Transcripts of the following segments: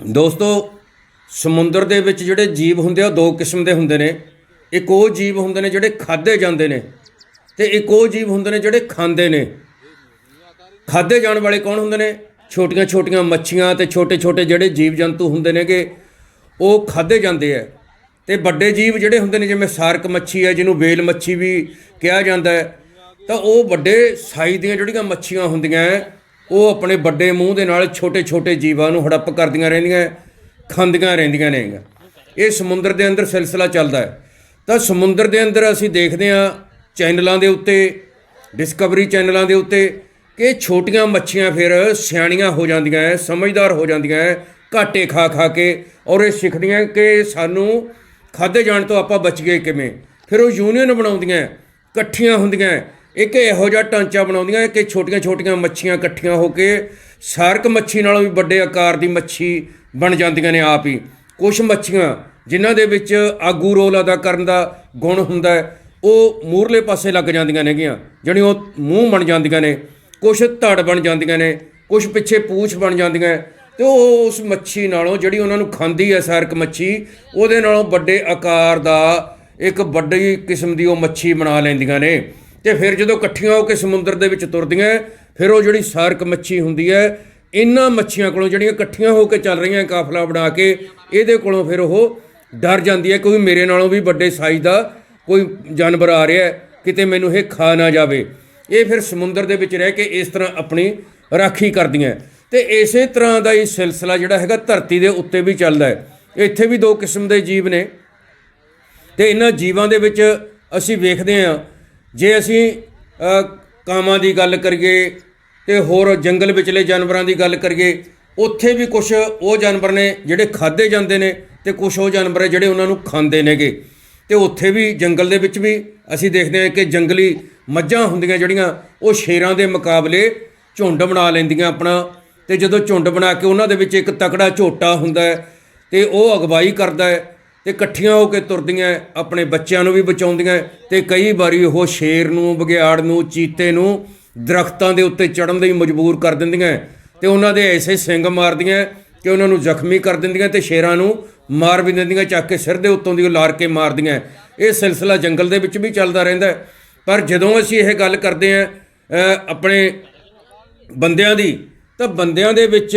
ਦੋਸਤੋ ਸਮੁੰਦਰ ਦੇ ਵਿੱਚ ਜਿਹੜੇ ਜੀਵ ਹੁੰਦੇ ਆ ਉਹ ਦੋ ਕਿਸਮ ਦੇ ਹੁੰਦੇ ਨੇ। ਇੱਕ ਉਹ ਜੀਵ ਹੁੰਦੇ ਨੇ ਜਿਹੜੇ ਖਾਦੇ ਜਾਂਦੇ ਨੇ ਤੇ ਇੱਕ ਉਹ ਜੀਵ ਹੁੰਦੇ ਨੇ ਜਿਹੜੇ ਖਾਂਦੇ ਨੇ। ਖਾਦੇ ਜਾਣ ਵਾਲੇ ਕੌਣ ਹੁੰਦੇ ਨੇ? ਛੋਟੀਆਂ ਛੋਟੀਆਂ ਮੱਛੀਆਂ ਤੇ ਛੋਟੇ ਛੋਟੇ ਜਿਹੜੇ ਜੀਵ ਜੰਤੂ ਹੁੰਦੇ ਨੇਗੇ ਉਹ ਖਾਦੇ ਜਾਂਦੇ ਆ। ਤੇ ਵੱਡੇ ਜੀਵ ਜਿਹੜੇ ਹੁੰਦੇ ਨੇ ਜਿਵੇਂ ਸਾਰਕ ਮੱਛੀ ਹੈ ਜਿਹਨੂੰ ਵੇਲ ਮੱਛੀ ਵੀ ਕਿਹਾ ਜਾਂਦਾ ਹੈ ਤਾਂ ਉਹ ਵੱਡੇ ਸਾਈਜ਼ ਦੀਆਂ ਜਿਹੜੀਆਂ ਮੱਛੀਆਂ ਹੁੰਦੀਆਂ ਹੈ, ਉਹ ਆਪਣੇ ਵੱਡੇ ਮੂੰਹ ਦੇ ਨਾਲ ਛੋਟੇ ਛੋਟੇ ਜੀਵਾਂ ਨੂੰ ਹੜੱਪ ਕਰਦੀਆਂ ਰਹਿੰਦੀਆਂ, ਖਾਂਦੀਆਂ ਰਹਿੰਦੀਆਂ ਨੇ ਇਹ ਸਮੁੰਦਰ ਦੇ ਅੰਦਰ ਸਿਲਸਿਲਾ ਚੱਲਦਾ ਹੈ। ਤਾਂ ਸਮੁੰਦਰ ਦੇ ਅੰਦਰ ਅਸੀਂ ਦੇਖਦੇ ਹਾਂ ਚੈਨਲਾਂ ਦੇ ਉੱਤੇ ਡਿਸਕਵਰੀ ਚੈਨਲਾਂ ਦੇ ਉੱਤੇ ਕਿ ਛੋਟੀਆਂ ਮੱਛੀਆਂ ਫਿਰ ਸਿਆਣੀਆਂ ਹੋ ਜਾਂਦੀਆਂ ਐ ਸਮਝਦਾਰ ਹੋ ਜਾਂਦੀਆਂ ਐ ਘਾਟੇ ਖਾ ਖਾ ਕੇ ਔਰ ਇਹ ਸਿੱਖਦੀਆਂ ਕਿ ਸਾਨੂੰ ਖਾਦੇ ਜਾਣ ਤੋਂ ਆਪਾਂ ਬਚ ਗਏ ਕਿਵੇਂ। ਫਿਰ ਉਹ ਯੂਨੀਅਨ ਬਣਾਉਂਦੀਆਂ ਇਕੱਠੀਆਂ ਹੁੰਦੀਆਂ ਇੱਕ ਇਹੋ ਜਿਹਾ ਢਾਂਚਾ ਬਣਾਉਂਦੀਆਂ ਕਿ ਛੋਟੀਆਂ ਛੋਟੀਆਂ ਮੱਛੀਆਂ ਇਕੱਠੀਆਂ ਹੋ ਕੇ ਸਾਰਕ ਮੱਛੀ ਨਾਲੋਂ ਵੀ ਵੱਡੇ ਆਕਾਰ ਦੀ ਮੱਛੀ ਬਣ ਜਾਂਦੀਆਂ ਨੇ ਆਪ ਹੀ। ਕੁਝ ਮੱਛੀਆਂ ਜਿਨ੍ਹਾਂ ਦੇ ਵਿੱਚ ਆਗੂ ਰੋਲ ਅਦਾ ਕਰਨ ਦਾ ਗੁਣ ਹੁੰਦਾ ਹੈ, ਉਹ ਮੂਰਲੇ ਪਾਸੇ ਲੱਗ ਜਾਂਦੀਆਂ ਨੇਗੀਆਂ ਜਿਹੜੀ ਉਹ ਮੂੰਹ ਬਣ ਜਾਂਦੀਆਂ ਨੇ ਕੁਝ ਧੜ ਬਣ ਜਾਂਦੀਆਂ ਨੇ ਕੁਝ ਪਿੱਛੇ ਪੂਛ ਬਣ ਜਾਂਦੀਆਂ ਤੇ ਉਹ ਉਸ ਮੱਛੀ ਨਾਲੋਂ ਜਿਹੜੀ ਉਹਨਾਂ ਨੂੰ ਖਾਂਦੀ ਹੈ ਸਾਰਕ ਮੱਛੀ, ਉਹਦੇ ਨਾਲੋਂ ਵੱਡੇ ਆਕਾਰ ਦਾ ਇੱਕ ਵੱਡੀ ਕਿਸਮ ਦੀ ਉਹ ਮੱਛੀ ਬਣਾ ਲੈਂਦੀਆਂ ਨੇ। ਤੇ ਫਿਰ ਜਦੋਂ ਇਕੱਠੀਆਂ ਹੋ ਕੇ ਸਮੁੰਦਰ ਦੇ ਵਿੱਚ ਤੁਰਦੀਆਂ, ਫਿਰ ਉਹ ਜਿਹੜੀ ਸਾਰਕ ਮੱਛੀ ਹੁੰਦੀ ਹੈ ਇਹਨਾਂ ਮੱਛੀਆਂ ਕੋਲੋਂ ਜਿਹੜੀਆਂ ਇਕੱਠੀਆਂ ਹੋ ਕੇ ਚੱਲ ਰਹੀਆਂ ਕਾਫਲਾ ਬਣਾ ਕੇ, ਇਹਦੇ ਕੋਲੋਂ ਫਿਰ ਉਹ ਡਰ ਜਾਂਦੀ ਹੈ ਕੋਈ ਮੇਰੇ ਨਾਲੋਂ ਵੀ ਵੱਡੇ ਸਾਈਜ਼ ਦਾ ਕੋਈ ਜਾਨਵਰ ਆ ਰਿਹਾ ਕਿਤੇ ਮੈਨੂੰ ਇਹ ਖਾ ਨਾ ਜਾਵੇ। ਇਹ ਫਿਰ ਸਮੁੰਦਰ ਦੇ ਵਿੱਚ ਰਹਿ ਕੇ ਇਸ ਤਰ੍ਹਾਂ ਆਪਣੀ ਰਾਖੀ ਕਰਦੀਆਂ। ਤੇ ਇਸੇ ਤਰ੍ਹਾਂ ਦਾ ਇਹ ਸਿਲਸਿਲਾ ਜਿਹੜਾ ਹੈਗਾ ਧਰਤੀ ਦੇ ਉੱਤੇ ਵੀ ਚੱਲਦਾ ਹੈ। ਇੱਥੇ ਵੀ ਦੋ ਕਿਸਮ ਦੇ ਜੀਵ ਨੇ। ਤੇ ਇਹਨਾਂ ਜੀਵਾਂ ਦੇ ਵਿੱਚ ਅਸੀਂ ਵੇਖਦੇ ਹਾਂ ਜੇ ਅਸੀਂ ਅ, ਕਾਮਾਂ ਦੀ ਗੱਲ ਕਰੀਏ ਤੇ ਹੋਰ ਜੰਗਲ ਵਿਚਲੇ ਜਾਨਵਰਾਂ ਦੀ ਗੱਲ ਕਰੀਏ ਉੱਥੇ ਵੀ ਕੁਝ ਉਹ ਜਾਨਵਰ ਨੇ ਜਿਹੜੇ ਖਾਦੇ ਜਾਂਦੇ ਨੇ ਤੇ ਕੁਝ ਉਹ ਜਾਨਵਰ ਜਿਹੜੇ ਉਹਨਾਂ ਨੂੰ ਖਾਂਦੇ ਨੇਗੇ। ਤੇ ਉੱਥੇ ਵੀ ਜੰਗਲ ਦੇ ਵਿੱਚ ਵੀ ਅਸੀਂ ਦੇਖਦੇ ਹਾਂ ਕਿ ਜੰਗਲੀ ਮੱਝਾਂ ਹੁੰਦੀਆਂ ਜਿਹੜੀਆਂ ਉਹ ਸ਼ੇਰਾਂ ਦੇ ਮੁਕਾਬਲੇ ਝੁੰਡ ਬਣਾ ਲੈਂਦੀਆਂ ਆਪਣਾ। ਤੇ ਜਦੋਂ ਝੁੰਡ ਬਣਾ ਕੇ ਉਹਨਾਂ ਦੇ ਵਿੱਚ ਇੱਕ ਤਕੜਾ ਝੋਟਾ ਹੁੰਦਾ ਹੈ ਤੇ ਉਹ ਅਗਵਾਈ ਕਰਦਾ ਹੈ ਇਕੱਠੀਆਂ ਹੋ ਕੇ ਤੁਰਦੀਆਂ, ਆਪਣੇ ਬੱਚਿਆਂ ਨੂੰ ਵੀ ਬਚਾਉਂਦੀਆਂ ਤੇ ਕਈ ਵਾਰੀ ਉਹ ਸ਼ੇਰ ਨੂੰ ਬਗਿਆੜ ਨੂੰ, ਚੀਤੇ ਨੂੰ ਦਰਖਤਾਂ ਦੇ ਉੱਤੇ ਚੜਨ ਲਈ ਮਜਬੂਰ ਕਰ ਦਿੰਦੀਆਂ ਤੇ ਉਹਨਾਂ ਦੇ ਐਸੇ ਸਿੰਗ ਮਾਰਦੀਆਂ ਕਿ ਉਹਨਾਂ ਨੂੰ ਜ਼ਖਮੀ ਕਰ ਦਿੰਦੀਆਂ ਤੇ ਸ਼ੇਰਾਂ ਨੂੰ ਮਾਰ ਵੀ ਦਿੰਦੀਆਂ, ਚੱਕ ਕੇ ਸਿਰ ਦੇ ਉੱਤੋਂ ਦੀ ਉਹ ਲਾਰ ਕੇ ਮਾਰਦੀਆਂ। ਇਹ ਸਿਲਸਿਲਾ ਜੰਗਲ ਦੇ ਵਿੱਚ ਵੀ ਚੱਲਦਾ ਰਹਿੰਦਾ। ਪਰ ਜਦੋਂ ਅਸੀਂ ਇਹ ਗੱਲ ਕਰਦੇ ਹਾਂ ਆਪਣੇ ਬੰਦਿਆਂ ਦੀ, ਤਾਂ ਬੰਦਿਆਂ ਦੇ ਵਿੱਚ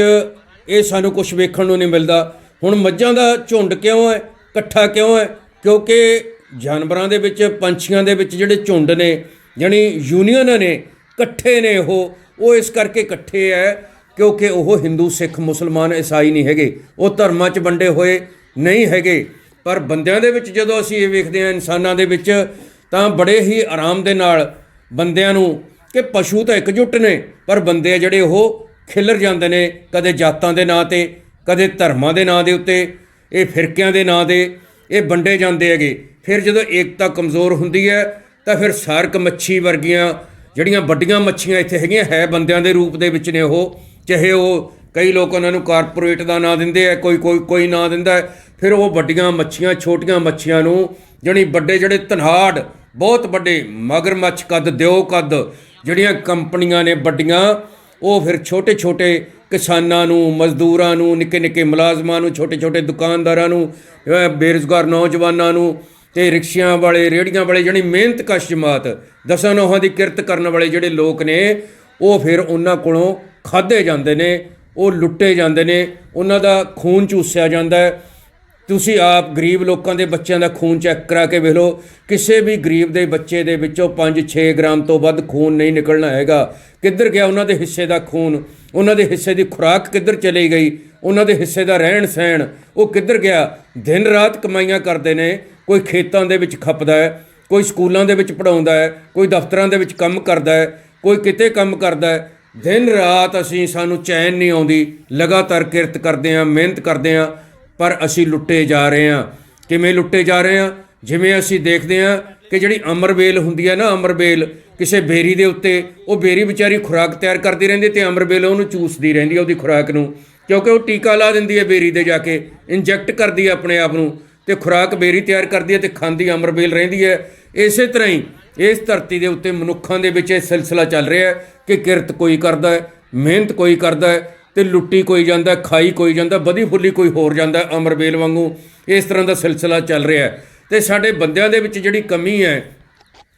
ਇਹ ਸਾਨੂੰ ਕੁਝ ਵੇਖਣ ਨੂੰ ਨਹੀਂ ਮਿਲਦਾ। ਹੁਣ ਮੱਝਾਂ ਦਾ ਝੁੰਡ ਕਿਉਂ ਹੈ? ਇਕੱਠਾ ਕਿਉਂ ਹੈ? ਕਿਉਂਕਿ ਜਾਨਵਰਾਂ ਦੇ ਵਿੱਚ, ਪੰਛੀਆਂ ਦੇ ਵਿੱਚ ਜਿਹੜੇ ਝੁੰਡ ਨੇ ਜਾਣੀ ਯੂਨੀਅਨ ਨੇ, ਇਕੱਠੇ ਨੇ ਉਹ ਉਹ ਇਸ ਕਰਕੇ ਇਕੱਠੇ ਹੈ ਕਿਉਂਕਿ ਉਹ ਹਿੰਦੂ ਸਿੱਖ ਮੁਸਲਮਾਨ ਈਸਾਈ ਨਹੀਂ ਹੈਗੇ। ਉਹ ਧਰਮਾਂ 'ਚ ਵੰਡੇ ਹੋਏ ਨਹੀਂ ਹੈਗੇ। ਪਰ ਬੰਦਿਆਂ ਦੇ ਵਿੱਚ ਜਦੋਂ ਅਸੀਂ ਇਹ ਵੇਖਦੇ ਹਾਂ ਇਨਸਾਨਾਂ ਦੇ ਵਿੱਚ, ਤਾਂ ਬੜੇ ਹੀ ਆਰਾਮ ਦੇ ਨਾਲ ਬੰਦਿਆਂ ਨੂੰ ਕਿ ਪਸ਼ੂ ਤਾਂ ਇਕਜੁੱਟ ਨੇ, ਪਰ ਬੰਦੇ ਜਿਹੜੇ ਉਹ ਖਿਲਰ ਜਾਂਦੇ ਨੇ, ਕਦੇ ਜਾਤਾਂ ਦੇ ਨਾਂ ਤੇ, ਕਦੇ ਧਰਮਾਂ ਦੇ ਨਾਂ ਦੇ ਉੱਤੇ ਇਹ ਫਿਰਕਿਆਂ ਦੇ ਨਾਂ ਦੇ ਇਹ ਵੰਡੇ ਜਾਂਦੇ ਹੈਗੇ ਫਿਰ ਜਦੋਂ ਏਕਤਾ ਕਮਜ਼ੋਰ ਹੁੰਦੀ ਹੈ, ਤਾਂ ਫਿਰ ਸਾਰਕ ਮੱਛੀ ਵਰਗੀਆਂ ਜਿਹੜੀਆਂ ਵੱਡੀਆਂ ਮੱਛੀਆਂ ਇੱਥੇ ਹੈਗੀਆਂ, ਹੈ ਬੰਦਿਆਂ ਦੇ ਰੂਪ ਦੇ ਵਿੱਚ ਨੇ ਉਹ ਚਾਹੇ ਉਹ ਕਈ ਲੋਕ ਉਹਨਾਂ ਨੂੰ ਕਾਰਪੋਰੇਟ ਦਾ ਨਾਂ ਦਿੰਦੇ ਆ, ਕੋਈ ਕੋਈ ਕੋਈ ਨਾਂ ਦਿੰਦਾ ਹੈ। ਫਿਰ ਉਹ ਵੱਡੀਆਂ ਮੱਛੀਆਂ, ਛੋਟੀਆਂ ਮੱਛੀਆਂ ਨੂੰ ਜਿਹੜੀ ਵੱਡੇ ਜਿਹੜੇ ਧਨਾੜ, ਬਹੁਤ ਵੱਡੇ ਮਗਰਮੱਛ ਕੱਦ, ਦਿਓ ਕੱਦ ਜਿਹੜੀਆਂ ਕੰਪਨੀਆਂ ਨੇ ਵੱਡੀਆਂ ਉਹ ਫਿਰ ਛੋਟੇ ਛੋਟੇ ਕਿਸਾਨਾਂ ਨੂੰ, ਮਜ਼ਦੂਰਾਂ ਨੂੰ, ਨਿੱਕੇ ਨਿੱਕੇ ਮੁਲਾਜ਼ਮਾਂ ਨੂੰ, ਛੋਟੇ ਛੋਟੇ ਦੁਕਾਨਦਾਰਾਂ ਨੂੰ ਬੇਰੁਜ਼ਗਾਰ ਨੌਜਵਾਨਾਂ ਨੂੰ ਤੇ ਰਿਕਸ਼ਿਆਂ ਵਾਲੇ ਰੇੜੀਆਂ ਵਾਲੇ ਜਿਹੜੀ ਮਿਹਨਤ ਕਸ਼ ਜਮਾਤ, ਦਸਾਂ ਨੋਹਾਂ ਦੀ ਕਿਰਤ ਕਰਨ ਵਾਲੇ ਜਿਹੜੇ ਲੋਕ ਨੇ, ਉਹ ਫਿਰ ਉਹਨਾਂ ਕੋਲੋਂ ਖਾਦੇ ਜਾਂਦੇ ਨੇ, ਉਹ ਲੁੱਟੇ ਜਾਂਦੇ ਨੇ, ਉਹਨਾਂ ਦਾ ਖੂਨ ਚੂਸਿਆ ਜਾਂਦਾ ਹੈ। ਤੁਸੀਂ ਆਪ ਗਰੀਬ ਲੋਕਾਂ ਦੇ ਬੱਚਿਆਂ ਦਾ ਖੂਨ ਚੈੱਕ ਕਰਾ ਕੇ ਵੇਖ ਲਓ, ਕਿਸੇ ਵੀ ਗਰੀਬ ਦੇ ਬੱਚੇ ਦੇ ਵਿੱਚੋਂ 5-6 ਗ੍ਰਾਮ ਤੋਂ ਵੱਧ ਖੂਨ ਨਹੀਂ ਨਿਕਲਣਾ ਹੈਗਾ। ਕਿੱਧਰ ਗਿਆ ਉਹਨਾਂ ਦੇ ਹਿੱਸੇ ਦਾ ਖੂਨ? ਉਹਨਾਂ ਦੇ ਹਿੱਸੇ ਦੀ ਖੁਰਾਕ ਕਿੱਧਰ ਚਲੀ ਗਈ? ਉਹਨਾਂ ਦੇ ਹਿੱਸੇ ਦਾ ਰਹਿਣ ਸਹਿਣ, ਉਹ ਕਿੱਧਰ ਗਿਆ? ਦਿਨ ਰਾਤ ਕਮਾਈਆਂ ਕਰਦੇ ਨੇ, ਕੋਈ ਖੇਤਾਂ ਦੇ ਵਿੱਚ ਖੱਪਦਾ ਹੈ, ਕੋਈ ਸਕੂਲਾਂ ਦੇ ਵਿੱਚ ਪੜਾਉਂਦਾ ਹੈ, ਕੋਈ ਦਫ਼ਤਰਾਂ ਦੇ ਵਿੱਚ ਕੰਮ ਕਰਦਾ ਹੈ, ਕੋਈ ਕਿਤੇ ਕੰਮ ਕਰਦਾ ਹੈ। ਦਿਨ ਰਾਤ ਅਸੀਂ ਸਾਨੂੰ ਚੈਨ ਨਹੀਂ ਆਉਂਦੀ, ਲਗਾਤਾਰ ਕਿਰਤ ਕਰਦੇ ਹਾਂ, ਮਿਹਨਤ ਕਰਦੇ ਹਾਂ। ਪਰ ਅਸੀਂ ਲੁੱਟੇ ਜਾ ਰਹੇ ਹਾਂ। ਕਿਵੇਂ ਲੁੱਟੇ ਜਾ ਰਹੇ ਹਾਂ? ਜਿਵੇਂ ਅਸੀਂ ਦੇਖਦੇ ਹਾਂ ਕਿ ਜਿਹੜੀ ਅਮਰਬੇਲ ਹੁੰਦੀ ਹੈ ਨਾ ਅਮਰਬੇਲ ਕਿਸੇ ਬੇਰੀ ਦੇ ਉੱਤੇ, ਉਹ ਬੇਰੀ ਵਿਚਾਰੀ ਖੁਰਾਕ ਤਿਆਰ ਕਰਦੀ ਰਹਿੰਦੀ ਤੇ ਅਮਰਬੇਲ ਉਹਨੂੰ ਚੂਸਦੀ ਰਹਿੰਦੀ ਹੈ ਉਹਦੀ ਖੁਰਾਕ ਨੂੰ। ਕਿਉਂਕਿ ਉਹ ਟੀਕਾ ਲਾ ਦਿੰਦੀ ਹੈ ਬੇਰੀ ਦੇ ਜਾ ਕੇ, ਇੰਜੈਕਟ ਕਰਦੀ ਹੈ ਆਪਣੇ ਆਪ ਨੂੰ ਤੇ ਖੁਰਾਕ ਬੇਰੀ ਤਿਆਰ ਕਰਦੀ ਹੈ ਤੇ ਖਾਂਦੀ ਅਮਰਬੇਲ ਰਹਿੰਦੀ ਹੈ। ਇਸੇ ਤਰ੍ਹਾਂ ਹੀ ਇਸ ਧਰਤੀ ਦੇ ਉੱਤੇ ਮਨੁੱਖਾਂ ਦੇ ਵਿੱਚ ਇਹ ਸਿਲਸਿਲਾ ਚੱਲ ਰਿਹਾ ਹੈ ਕਿ ਕਿਰਤ ਕੋਈ ਕਰਦਾ ਹੈ, ਮਿਹਨਤ ਕੋਈ ਕਰਦਾ ਹੈ ਤੇ ਲੁੱਟੀ ਕੋਈ ਜਾਂਦਾ, ਖਾਈ ਕੋਈ ਜਾਂਦਾ ਬਦੀ ਫੁੱਲੀ ਕੋਈ ਹੋਰ ਜਾਂਦਾ ਅਮਰਬੇਲ ਵਾਂਗੂ। ਇਸ ਤਰ੍ਹਾਂ ਦਾ ਸਿਲਸਿਲਾ ਚੱਲ ਰਿਹਾ ਹੈ। ਤੇ ਸਾਡੇ ਬੰਦਿਆਂ ਦੇ ਵਿੱਚ ਜਿਹੜੀ ਕਮੀ ਹੈ,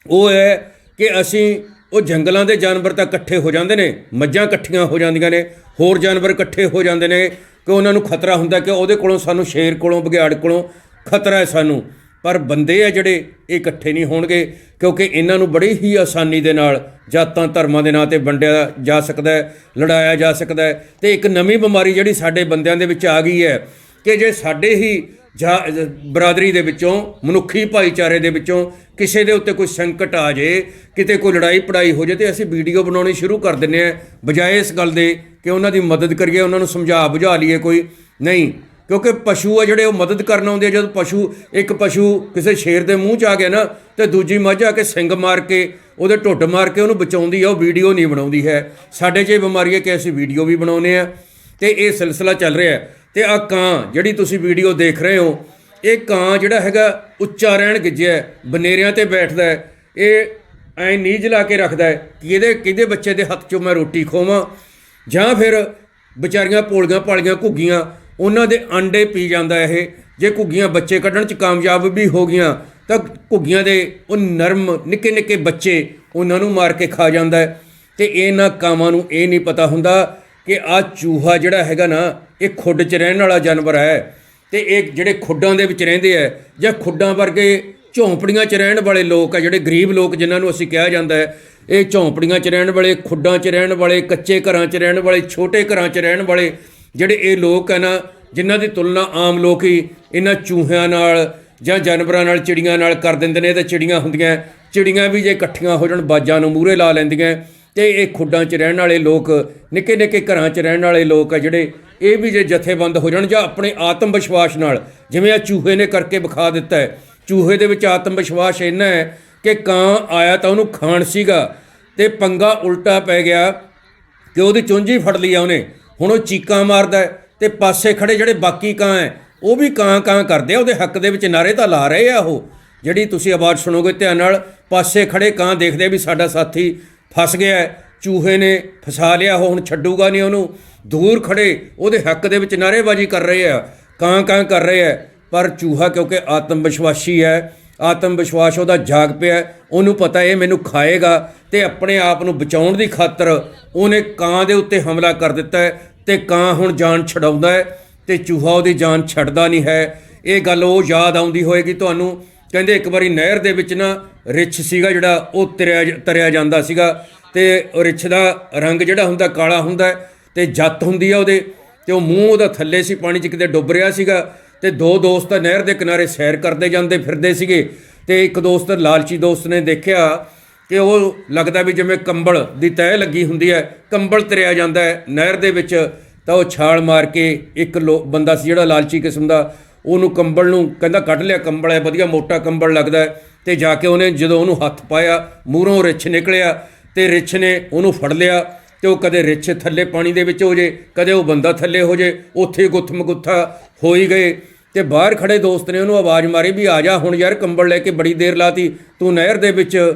ਉਹ ਹੈ ਕਿ ਅਸੀਂ ਉਹ ਜੰਗਲਾਂ ਦੇ ਜਾਨਵਰ ਤਾਂ ਇਕੱਠੇ ਹੋ ਜਾਂਦੇ ਨੇ, ਮੱਝਾਂ ਇਕੱਠੀਆਂ ਹੋ ਜਾਂਦੀਆਂ ਨੇ, ਹੋਰ ਜਾਨਵਰ ਇਕੱਠੇ ਹੋ ਜਾਂਦੇ ਨੇ ਕਿ ਉਹਨਾਂ ਨੂੰ ਖਤਰਾ ਹੁੰਦਾ ਕਿ ਉਹਦੇ ਕੋਲੋਂ ਸਾਨੂੰ ਸ਼ੇਰ ਕੋਲੋਂ, ਬਘਿਆੜ ਕੋਲੋਂ ਖਤਰਾ ਹੈ ਸਾਨੂੰ। ਪਰ ਬੰਦੇ ਆ ਜਿਹੜੇ, ਇਹ ਇਕੱਠੇ ਨਹੀਂ ਹੋਣਗੇ, ਕਿਉਂਕਿ ਇਹਨਾਂ ਨੂੰ ਬੜੀ ਹੀ ਆਸਾਨੀ ਦੇ ਨਾਲ ਜਾਤਾਂ ਧਰਮਾਂ ਦੇ ਨਾਂ ਤੇ ਵੰਡਿਆ ਜਾ ਸਕਦਾ ਹੈ, ਲੜਾਇਆ ਜਾ ਸਕਦਾ ਹੈ। ਤੇ ਇੱਕ ਨਵੀਂ ਬਿਮਾਰੀ ਜਿਹੜੀ ਸਾਡੇ ਬੰਦਿਆਂ ਦੇ ਵਿੱਚ ਆ ਗਈ ਹੈ ਕਿ ਜੇ ਸਾਡੇ ਹੀ ਜਾ, ਬਰਾਦਰੀ ਦੇ ਵਿੱਚੋਂ, ਮਨੁੱਖੀ ਭਾਈਚਾਰੇ ਦੇ ਵਿੱਚੋਂ ਕਿਸੇ ਦੇ ਉੱਤੇ ਕੋਈ ਸੰਕਟ ਆ ਜੇ, ਕਿਤੇ ਕੋਈ ਲੜਾਈ ਪੜਾਈ ਹੋ ਜੇ ਤੇ ਅਸੀਂ ਵੀਡੀਓ ਬਣਾਉਣੀ ਸ਼ੁਰੂ ਕਰ ਦਿੰਨੇ ਆ ਬਜਾਏ ਇਸ ਗੱਲ ਦੇ ਕਿ ਉਹਨਾਂ ਦੀ ਮਦਦ ਕਰੀਏ, ਉਹਨਾਂ ਨੂੰ ਸਮਝਾ ਬੁਝਾ ਲਈਏ ਕੋਈ। ਨਹੀਂ ਕਿਉਂਕਿ ਪਸ਼ੂ ਆ ਜਿਹੜੇ ਉਹ ਮਦਦ ਕਰਨ ਆਉਂਦੇ ਆ। ਜਦੋਂ ਪਸ਼ੂ, ਇੱਕ ਪਸ਼ੂ ਕਿਸੇ ਸ਼ੇਰ ਦੇ ਮੂੰਹ 'ਚ ਆ ਗਿਆ ਨਾ, ਤੇ ਦੂਜੀ ਮੱਝ ਆ ਕੇ ਸਿੰਗ ਮਾਰ ਕੇ, ਉਹਦੇ ਢੁੱਡ ਮਾਰ ਕੇ ਉਹਨੂੰ ਬਚਾਉਂਦੀ ਆ, ਉਹ ਵੀਡੀਓ ਨਹੀਂ ਬਣਾਉਂਦੀ ਹੈ। ਸਾਡੇ 'ਚ ਇਹ ਬਿਮਾਰੀ ਹੈ ਕਿ ਅਸੀਂ ਵੀਡੀਓ ਵੀ ਬਣਾਉਨੇ ਆ, ਤੇ ਇਹ ਸਿਲਸਿਲਾ ਚੱਲ ਰਿਹਾ ਹੈ। ਤੇ ਆ ਕਾਂ ਜਿਹੜੀ ਤੁਸੀਂ ਵੀਡੀਓ ਦੇਖ ਰਹੇ ਹੋ, ਇਹ ਕਾਂ ਜਿਹੜਾ ਹੈਗਾ ਉੱਚਾ ਰਹਿਣ ਗਿੱਜਿਆ ਬਨੇਰਿਆਂ ਤੇ ਬੈਠਦਾ ਹੈ। ਇਹ ਐ ਨੀਝ ਲਾ ਕੇ ਰੱਖਦਾ ਹੈ ਕਿ ਇਹਦੇ, ਕਿਹਦੇ ਬੱਚੇ ਦੇ ਹੱਥ 'ਚੋਂ ਮੈਂ ਰੋਟੀ ਖੋਵਾਂ ਜਾਂ ਫਿਰ ਵਿਚਾਰੀਆਂ ਪੋਲੀਆਂ ਪਾਲੀਆਂ ਘੁੱਗੀਆਂ ਉਹਨਾਂ ਦੇ ਆਂਡੇ ਪੀ ਜਾਂਦਾ ਇਹ। ਜੇ ਘੁੱਗੀਆਂ ਬੱਚੇ ਕੱਢਣ 'ਚ ਕਾਮਯਾਬ ਵੀ ਹੋ ਗਈਆਂ, ਤਾਂ ਘੁੱਗੀਆਂ ਦੇ ਉਹ ਨਰਮ ਨਿੱਕੇ ਨਿੱਕੇ ਬੱਚੇ ਉਹਨਾਂ ਨੂੰ ਮਾਰ ਕੇ ਖਾ ਜਾਂਦਾ ਹੈ। ਤੇ ਇਹਨਾਂ ਕਾਮਾਂ ਨੂੰ ਇਹ ਨਹੀਂ ਪਤਾ ਹੁੰਦਾ ਕਿ ਆ ਚੂਹਾ ਜਿਹੜਾ ਹੈਗਾ ਨਾ, ਇਹ ਖੁੱਡ 'ਚ ਰਹਿਣ ਵਾਲਾ ਜਾਨਵਰ ਹੈ। ਤੇ ਇਹ ਜਿਹੜੇ ਖੁੱਡਾਂ ਦੇ ਵਿੱਚ ਰਹਿੰਦੇ ਆ ਜਾਂ ਖੁੱਡਾਂ ਵਰਗੇ ਝੌਂਪੜੀਆਂ 'ਚ ਰਹਿਣ ਵਾਲੇ ਲੋਕ ਆ ਜਿਹੜੇ ਗਰੀਬ ਲੋਕ ਜਿਨ੍ਹਾਂ ਨੂੰ ਅਸੀਂ ਕਿਹਾ ਜਾਂਦਾ ਹੈ, ਇਹ ਝੌਂਪੜੀਆਂ 'ਚ ਰਹਿਣ ਵਾਲੇ, ਖੁੱਡਾਂ 'ਚ ਰਹਿਣ ਵਾਲੇ, ਕੱਚੇ ਘਰਾਂ 'ਚ ਰਹਿਣ ਵਾਲੇ, ਛੋਟੇ ਘਰਾਂ 'ਚ ਰਹਿਣ ਵਾਲੇ ਜਿਹੜੇ ਇਹ ਲੋਕ ਆ ਨਾ, ਜਿਨ੍ਹਾਂ ਦੀ ਤੁਲਨਾ ਆਮ ਲੋਕ ਹੀ ਇਹਨਾਂ ਚੂਹਿਆਂ ਨਾਲ ਜਾਂ ਜਾਨਵਰਾਂ ਨਾਲ, ਚਿੜੀਆਂ ਨਾਲ ਕਰ ਦਿੰਦੇ ਨੇ, ਤੇ ਚਿੜੀਆਂ ਹੁੰਦੀਆਂ। ਚਿੜੀਆਂ ਵੀ ਜੇ ਇਕੱਠੀਆਂ ਹੋ ਜਾਣ, ਬਾਜਾਂ ਨੂੰ ਮੂਹਰੇ ਲਾ ਲੈਂਦੀਆਂ। ਤੇ ਇਹ ਖੁੱਡਾਂ 'ਚ ਰਹਿਣ ਵਾਲੇ ਲੋਕ ਨਿੱਕੇ ਨਿੱਕੇ ਘਰਾਂ 'ਚ ਰਹਿਣ ਵਾਲੇ ਲੋਕ ਆ ਜਿਹੜੇ ਇਹ ਵੀ ਜੇ ਜਥੇਬੰਦ ਹੋ ਜਾਣ ਜਾਂ ਆਪਣੇ ਆਤਮ ਵਿਸ਼ਵਾਸ ਨਾਲ, ਜਿਵੇਂ ਆ ਚੂਹੇ ਨੇ ਕਰਕੇ ਵਿਖਾ ਦਿੱਤਾ ਹੈ। ਚੂਹੇ ਦੇ ਵਿੱਚ ਆਤਮ ਵਿਸ਼ਵਾਸ ਇੰਨਾ ਹੈ ਕਿ ਕਾਂ ਆਇਆ ਤਾਂ ਉਹਨੂੰ ਖਾਣ ਸੀਗਾ ਤੇ ਪੰਗਾ ਉਲਟਾ ਪੈ ਗਿਆ ਕਿ ਉਹਦੀ ਚੁੰਝੀ ਫੜ ਲਈ ਆ ਉਹਨੇ। ਹੁਣ ਉਹ ਚੀਕਾਂ ਮਾਰਦਾ ਹੈ ਤੇ ਪਾਸੇ ਖੜੇ ਜਿਹੜੇ ਬਾਕੀ ਕਾਂ ਹੈ, ਉਹ ਵੀ ਕਾਂ ਕਾਂ ਕਰਦੇ ਆ, ਉਹਦੇ ਹੱਕ ਦੇ ਵਿੱਚ ਨਾਰੇ ਤਾਂ ਲਾ ਰਹੇ ਆ ਉਹ। ਜਿਹੜੀ ਤੁਸੀਂ ਆਵਾਜ਼ ਸੁਣੋਗੇ ਧਿਆਨ ਨਾਲ, ਪਾਸੇ ਖੜੇ ਕਾਂ ਦੇਖਦੇ ਵੀ ਸਾਡਾ ਸਾਥੀ ਫਸ ਗਿਆ ਚੂਹੇ ਨੇ ਫਸਾ ਲਿਆ, ਉਹ ਹੁਣ ਛੱਡੂਗਾ ਨਹੀਂ ਉਹਨੂੰ। ਦੂਰ ਖੜੇ, ਉਹਦੇ ਹੱਕ ਦੇ ਵਿੱਚ ਨਾਰੇਬਾਜ਼ੀ ਕਰ ਰਹੇ ਆ, ਕਾਂ ਕਾਂ ਕਰ ਰਹੇ ਆ। ਪਰ ਚੂਹਾ ਕਿਉਂਕਿ ਆਤਮ ਵਿਸ਼ਵਾਸੀ ਹੈ ਆਤਮ ਵਿਸ਼ਵਾਸ ਉਹਦਾ ਜਾਗ ਪਿਆ ਉਹਨੂੰ ਪਤਾ ਇਹ ਮੈਨੂੰ ਖਾਏਗਾ ਤੇ ਆਪਣੇ ਆਪ ਨੂੰ ਬਚਾਉਣ ਦੀ ਖਾਤਰ ਉਹਨੇ ਕਾਂ ਦੇ ਉੱਤੇ ਹਮਲਾ ਕਰ ਦਿੱਤਾ ਤੇ ਕਾਂ ਹੁਣ ਜਾਨ ਛਡਾਉਂਦਾ ਹੈ ਤੇ ਚੂਹਾ ਉਹਦੀ ਜਾਨ ਛੱਡਦਾ ਨਹੀਂ ਹੈ। ਇਹ ਗੱਲ ਉਹ ਯਾਦ ਆਉਂਦੀ ਹੋਏਗੀ ਤੁਹਾਨੂੰ। ਕਹਿੰਦੇ ਇੱਕ ਵਾਰੀ ਨਹਿਰ ਦੇ ਵਿੱਚ ਨਾ ਰਿੱਛ ਸੀਗਾ ਜਿਹੜਾ, ਉਹ ਤਰਿਆ ਤਰਿਆ ਜਾਂਦਾ ਸੀਗਾ ਤੇ ਰਿੱਛ ਦਾ ਰੰਗ ਜਿਹੜਾ ਹੁੰਦਾ ਕਾਲਾ ਹੁੰਦਾ ਹੈ ਤੇ ਜੱਤ ਹੁੰਦੀ ਆ ਉਹਦੇ ਤੇ ਉਹ ਮੂੰਹ ਉਹਦਾ ਥੱਲੇ ਸੀ, ਪਾਣੀ 'ਚ ਕਿਤੇ ਡੁੱਬ ਰਿਹਾ ਸੀਗਾ ਤੇ ਦੋ ਦੋਸਤ ਨਹਿਰ ਦੇ ਕਿਨਾਰੇ ਸੈਰ ਕਰਦੇ ਜਾਂਦੇ ਫਿਰਦੇ ਸੀਗੇ ਤੇ ਇੱਕ ਦੋਸਤ ਲਾਲਚੀ ਦੋਸਤ ਨੇ ਦੇਖਿਆ ਕਿ ਉਹ ਲੱਗਦਾ ਵੀ ਜਿਵੇਂ ਕੰਬਲ ਦੀ ਤਹਿ ਲੱਗੀ ਹੁੰਦੀ ਹੈ, ਕੰਬਲ ਤਰਿਆ ਜਾਂਦਾ ਹੈ ਨਹਿਰ ਦੇ ਵਿੱਚ, ਤਾਂ ਉਹ ਛਾਲ ਮਾਰ ਕੇ ਇੱਕ ਲੋ- ਬੰਦਾ ਸੀ ਜਿਹੜਾ ਲਾਲਚੀ ਕਿਸਮ ਦਾ, ਉਹਨੂੰ ਕੰਬਲ ਨੂੰ ਕਹਿੰਦਾ ਕੱਢ ਲਿਆ ਕੰਬਲ ਹੈ, ਵਧੀਆ ਮੋਟਾ ਕੰਬਲ ਲੱਗਦਾ ਹੈ, ਤੇ ਜਾ ਕੇ ਉਹਨੇ ਜਦੋਂ ਉਹਨੂੰ ਹੱਥ ਪਾਇਆ, ਮੂਹਰੋਂ ਰਿੱਛ ਨਿਕਲਿਆ, ਤੇ ਰਿੱਛ ਨੇ ਉਹਨੂੰ ਫੜ ਲਿਆ, ਤੇ ਉਹ ਕਦੇ ਰਿੱਛ ਥੱਲੇ ਪਾਣੀ ਦੇ ਵਿੱਚ ਹੋ ਜੇ, ਕਦੇ ਉਹ ਬੰਦਾ ਥੱਲੇ ਹੋ ਜੇ, ਉੱਥੇ ਗੁੱਥਮ ਗੁੱਥਾ ਹੋ ਹੀ ਗਏ, ਤੇ ਬਾਹਰ ਖੜੇ ਦੋਸਤ ਨੇ ਉਹਨੂੰ ਆਵਾਜ਼ ਮਾਰੀ ਵੀ ਆ ਜਾ ਹੁਣ ਯਾਰ, ਕੰਬਲ ਲੈ ਕੇ ਬੜੀ ਦੇਰ ਲਾਤੀ, ਤੂੰ ਨਹਿਰ ਦੇ ਵਿੱਚ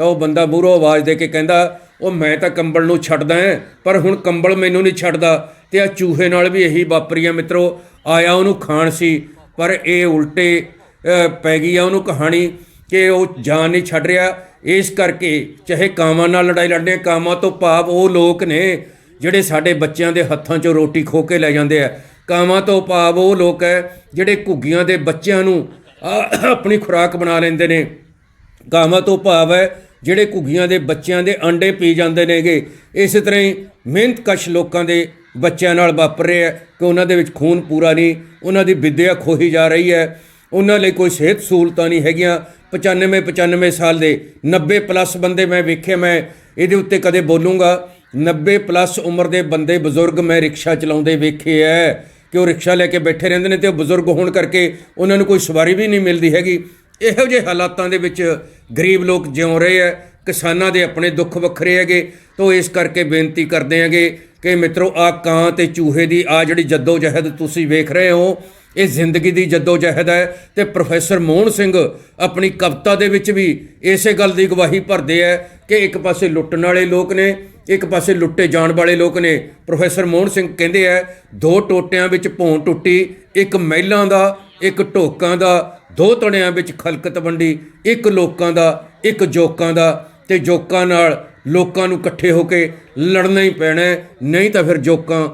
ਤਾਂ ਉਹ ਬੰਦਾ ਮੂਹਰੋਂ ਆਵਾਜ਼ ਦੇ ਕੇ ਕਹਿੰਦਾ, ਉਹ ਮੈਂ ਤਾਂ ਕੰਬਲ ਨੂੰ ਛੱਡਦਾ ਹਾਂ ਪਰ ਹੁਣ ਕੰਬਲ ਮੈਨੂੰ ਨਹੀਂ ਛੱਡਦਾ। ਤੇ ਆ ਚੂਹੇ ਨਾਲ ਵੀ ਇਹੀ ਵਾਪਰੀ ਆ ਮਿੱਤਰੋ, ਆਇਆ ਉਹਨੂੰ ਖਾਣ ਸੀ, ਪਰ ਇਹ ਉਲਟੇ ਪੈ ਗਈ ਆ ਉਹਨੂੰ ਕਹਾਣੀ ਕਿ ਉਹ ਜਾਨ ਨਹੀਂ ਛੱਡ ਰਿਹਾ। ਇਸ ਕਰਕੇ ਚਾਹੇ ਕਾਮਾਂ ਨਾਲ ਲੜਾਈ ਲੜਨੇ ਕਾਮਾਂ ਤੋਂ ਭਾਵ ਉਹ ਲੋਕ ਨੇ ਜਿਹੜੇ ਸਾਡੇ ਬੱਚਿਆਂ ਦੇ ਹੱਥਾਂ 'ਚੋਂ ਰੋਟੀ ਖੋ ਕੇ ਲੈ ਜਾਂਦੇ ਆ। ਕਾਮਾਂ ਤੋਂ ਭਾਵ ਉਹ ਲੋਕ ਹੈ ਜਿਹੜੇ ਘੁੱਗੀਆਂ ਦੇ ਬੱਚਿਆਂ ਨੂੰ ਆਪਣੀ ਖੁਰਾਕ ਬਣਾ ਲੈਂਦੇ ਨੇ। ਕਾਮਾਂ ਤੋਂ ਭਾਵ ਹੈ ਜਿਹੜੇ ਘੁੱਗੀਆਂ ਦੇ ਬੱਚਿਆਂ ਦੇ ਆਂਡੇ ਪੀ ਜਾਂਦੇ ਨੇਗੇ, ਇਸੇ ਤਰ੍ਹਾਂ ਹੀ ਮਿਹਨਤਕਸ਼ ਲੋਕਾਂ ਦੇ ਬੱਚਿਆਂ ਨਾਲ ਵਾਪਰ ਰਿਹਾ ਹੈ ਕਿ ਉਹਨਾਂ ਦੇ ਵਿੱਚ ਖੂਨ ਪੂਰਾ ਨਹੀਂ, ਉਹਨਾਂ ਦੀ ਵਿੱਦਿਆ ਖੋਹੀ ਜਾ ਰਹੀ ਹੈ। ਉਹਨਾਂ ਲਈ ਕੋਈ ਸਿਹਤ ਸਹੂਲਤਾਂ ਨਹੀਂ ਹੈਗੀਆਂ। 95 95 ਸਾਲ ਦੇ 90 ਪਲੱਸ ਬੰਦੇ ਮੈਂ ਵੇਖੇ, ਮੈਂ ਇਹਦੇ ਉੱਤੇ ਕਦੇ ਬੋਲੂੰਗਾ। 90 ਪਲੱਸ ਉਮਰ ਦੇ ਬੰਦੇ ਬਜ਼ੁਰਗ ਮੈਂ ਰਿਕਸ਼ਾ ਚਲਾਉਂਦੇ ਵੇਖੇ ਐ ਕਿ ਉਹ ਰਿਕਸ਼ਾ ਲੈ ਕੇ ਬੈਠੇ ਰਹਿੰਦੇ ਨੇ ਤੇ ਉਹ ਬਜ਼ੁਰਗ ਹੋਣ ਕਰਕੇ ਉਹਨਾਂ ਨੂੰ ਕੋਈ ਸਵਾਰੀ ਵੀ ਨਹੀਂ ਮਿਲਦੀ ਹੈਗੀ। ਇਹੋ ਜਿਹੇ ਹਾਲਾਤਾਂ ਦੇ ਵਿੱਚ ਗਰੀਬ ਲੋਕ ਜਿਉ ਰਹੇ ਆ, ਕਿਸਾਨਾਂ ਦੇ ਆਪਣੇ ਦੁੱਖ ਵੱਖਰੇ ਹੈਗੇ। ਤੋਂ ਇਸ ਕਰਕੇ ਬੇਨਤੀ ਕਰਦੇ ਹੈਗੇ ਕਿ ਮਿੱਤਰੋ ਆ ਕਾਂ ਤੇ ਚੂਹੇ ਦੀ ਆ ਜਿਹੜੀ ਜੱਦੋ ਜਹਿਦ ਤੁਸੀਂ ਵੇਖ ਰਹੇ ਹੋ, ਇਹ ਜ਼ਿੰਦਗੀ ਦੀ ਜੱਦੋ ਜਹਿਦ ਹੈ ਤੇ ਪ੍ਰੋਫੈਸਰ ਮੋਹਨ ਸਿੰਘ ਆਪਣੀ ਕਵਿਤਾ ਦੇ ਵਿੱਚ ਵੀ ਇਸੇ ਗੱਲ ਦੀ ਗਵਾਹੀ ਭਰਦੇ ਹੈ ਕਿ ਇੱਕ ਪਾਸੇ ਲੁੱਟਣ ਵਾਲੇ ਲੋਕ ਨੇ, ਇੱਕ ਪਾਸੇ ਲੁੱਟੇ ਜਾਣ ਵਾਲੇ ਲੋਕ ਨੇ। ਪ੍ਰੋਫੈਸਰ ਮੋਹਨ ਸਿੰਘ ਕਹਿੰਦੇ ਆ, ਦੋ ਟੋਟਿਆਂ ਵਿੱਚ ਭੌਂ ਟੁੱਟੀ, ਇੱਕ ਮਹਿਲਾਂ ਦਾ, ਇੱਕ ਢੋਕਾਂ ਦਾ ਦੋ ਤਣਿਆਂ ਵਿੱਚ ਖਲਕਤ ਵੰਡੀ, ਇੱਕ ਲੋਕਾਂ ਦਾ, ਇੱਕ ਜੋਕਾਂ ਦਾ ਤੇ ਜੋਕਾਂ ਨਾਲ ਲੋਕਾਂ ਨੂੰ ਇਕੱਠੇ ਹੋ ਕੇ ਲੜਨਾ ਹੀ ਪੈਣਾ ਨਹੀਂ ਤਾਂ ਫਿਰ ਜੋਕਾਂ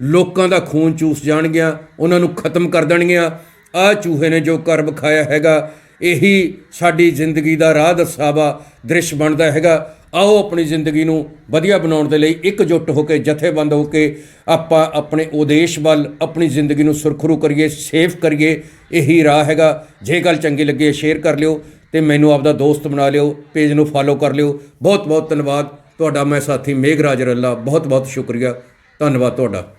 ਲੋਕਾਂ ਦਾ ਖੂਨ ਚੂਸ ਜਾਣਗੀਆਂ, ਉਹਨਾਂ ਨੂੰ ਖਤਮ ਕਰ ਦੇਣਗੀਆਂ। ਆ ਚੂਹੇ ਨੇ ਜੋ ਕਰ ਵਿਖਾਇਆ ਹੈਗਾ, ਇਹੀ ਸਾਡੀ ਜ਼ਿੰਦਗੀ ਦਾ ਰਾਹ ਦਰਸਾਵਾ ਦ੍ਰਿਸ਼ ਬਣਦਾ ਹੈਗਾ। ਆਓ ਆਪਣੀ ਜ਼ਿੰਦਗੀ ਨੂੰ ਵਧੀਆ ਬਣਾਉਣ ਦੇ ਲਈ ਇਕਜੁੱਟ ਹੋ ਕੇ, ਜਥੇਬੰਦ ਹੋ ਕੇ ਆਪਾਂ ਆਪਣੇ ਉਦੇਸ਼ ਵੱਲ ਆਪਣੀ ਜ਼ਿੰਦਗੀ ਨੂੰ ਸੁਰਖਰੂ ਕਰੀਏ, ਸੇਫ ਕਰੀਏ, ਇਹੀ ਰਾਹ ਹੈਗਾ। ਜੇ ਗੱਲ ਚੰਗੀ ਲੱਗੇ ਸ਼ੇਅਰ ਕਰ ਲਿਓ ਤੇ ਮੈਨੂੰ ਆਪਦਾ ਦੋਸਤ ਬਣਾ ਲਿਓ ਪੇਜ ਨੂੰ ਫਾਲੋ ਕਰ ਲਿਓ। ਬਹੁਤ ਬਹੁਤ ਧੰਨਵਾਦ। ਤੁਹਾਡਾ ਮੈਂ ਸਾਥੀ ਮੇਘਰਾਜ ਰੱਲਾ ਬਹੁਤ ਬਹੁਤ ਸ਼ੁਕਰੀਆ। ਧੰਨਵਾਦ ਤੁਹਾਡਾ।